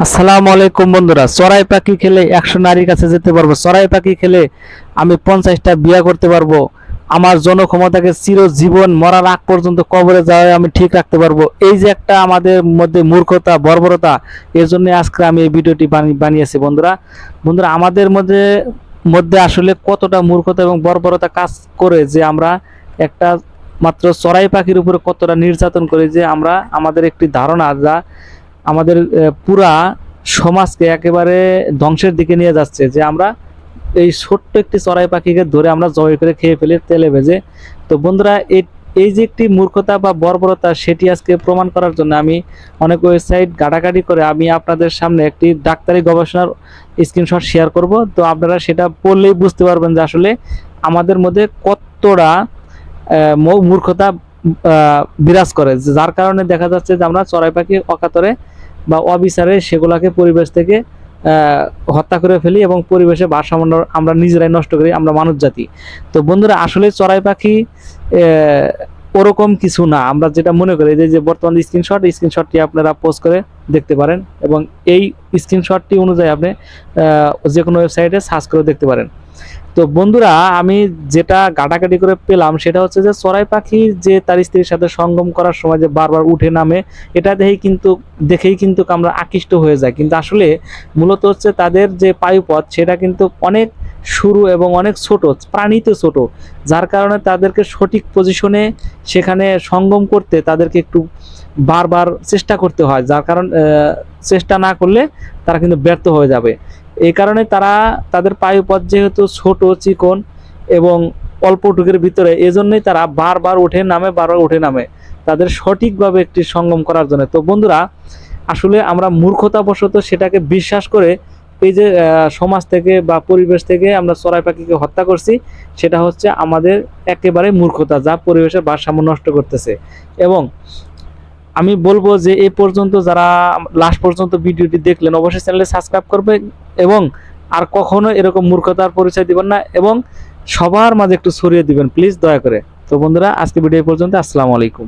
আসসালামু আলাইকুম বন্ধুরা, চড়াই পাখি খেলে একশো নারীর কাছে যেতে পারব। চড়াই পাখি খেলে আমি পঞ্চাশটা বিয়ে করতে পারব। আমার জনক্ষমতাকে চিরজীবন মরার আগ পর্যন্ত কবরে যাওয়ায় আমি ঠিক রাখতে পারব। এই যে একটা আমাদের মধ্যে মূর্খতা, বর্বরতা, এর জন্য আজকে আমি এই ভিডিওটি বানি- বানিয়েছি বন্ধুরা। বন্ধুরা, আমাদের মধ্যে মধ্যে আসলে কতটা মূর্খতা এবং বর্বরতা কাজ করে যে আমরা একটা মাত্র চড়াই পাখির উপরে কতটা নির্যাতন করি যে আমরা, আমাদের একটি ধারণা যা আমাদের পুরা সমাজকে একেবারে ধ্বংসের দিকে নিয়ে যাচ্ছে যে আমরা এই ছোট্ট একটি চড়াই পাখিকে ধরে আমরা জয় করে খেয়ে ফেলে, তেলে ভেজে। তো বন্ধুরা এই যে একটি মূর্খতা বা বর্বরতা সেটি আজকে প্রমাণ করার জন্য আমি অনেক ওয়েবসাইট গাড়াগাড়ি করে আমি আপনাদের সামনে একটি ডাক্তারি গবেষণার স্ক্রিনশট শেয়ার করব। তো আপনারা সেটা পড়লেই বুঝতে পারবেন যে আসলে আমাদের মধ্যে কতটা মূর্খতা বিরাজ করে। যার কারণে দেখা যাচ্ছে যে আমরা চড়াই পাখি অকাতরে বা অবিচারে সেগুলাকে পরিবেশ থেকে হত্যা করে ফেলি এবং পরিবেশে ভারসাম্য আমরা নিজেরাই নষ্ট করি, আমরা মানব জাতি। তো বন্ধুরা, আসলে চড়াই পাখি ওরকম কিছু না। আমরা যেটা মনে করি যে বর্তমান স্ক্রিনশট স্ক্রিনশটটি আপনারা পোস্ট করে দেখতে পারেন এবং এই স্ক্রিনশটটি অনুযায়ী আপনি যে কোনো ওয়েবসাইটে সার্চ করে দেখতে পারেন। তো বন্ধুরা, আমি যেটা গাটাগাটি করে পেলাম সেটা হচ্ছে যে চড়াই পাখি যে তার স্ত্রীর সাথে সঙ্গম করার সময় যে বারবার উঠে নামে, এটা দেখেই কিন্তু দেখেই কিন্তু আমরা আকৃষ্ট হয়ে যাই। কিন্তু আসলে মূলত হচ্ছে তাদের যে পায়ুপথ, সেটা কিন্তু অনেক সরু এবং অনেক ছোট, প্রাণীতে ছোট, যার কারণে তাদেরকে সঠিক পজিশনে সেখানে সঙ্গম করতে তাদেরকে একটু বারবার চেষ্টা করতে হয়। যার কারণ চেষ্টা না করলে তারা কিন্তু ব্যর্থ হয়ে যাবে। এই কারণে তারা তাদের পায়ুপথ যেহেতু ছোট চিকন এবং অল্প টুকের ভিতরে, এজন্যই তারা বারবার উঠে নামে, বারবার উঠে নামে। তাদের সঠিকভাবে একটি সঙ্গম করার জন্য। তো বন্ধুরা, আসলে আমরা মূর্খতাবশত সেটাকে বিশ্বাস করে এই যে সমাজ থেকে বা পরিবেশ থেকে আমরা চড়াই পাখিকে হত্যা করছি, সেটা হচ্ছে আমাদের একেবারে মূর্খতা যা পরিবেশের ভারসাম্য নষ্ট করতেছে। এবং আমি বলব যে এ পর্যন্ত যারা লাস্ট পর্যন্ত ভিডিওটি দেখলেন, অবশ্যই চ্যানেলে সাবস্ক্রাইব করবে এবং আর কখনো এরকম মূর্খতার পরিচয় দিবেন না এবং সবার মাঝে একটু ছড়িয়ে দিবেন প্লিজ দয়া করে। তো বন্ধুরা আজকে ভিডিও পর্যন্ত, আসসালামু আলাইকুম।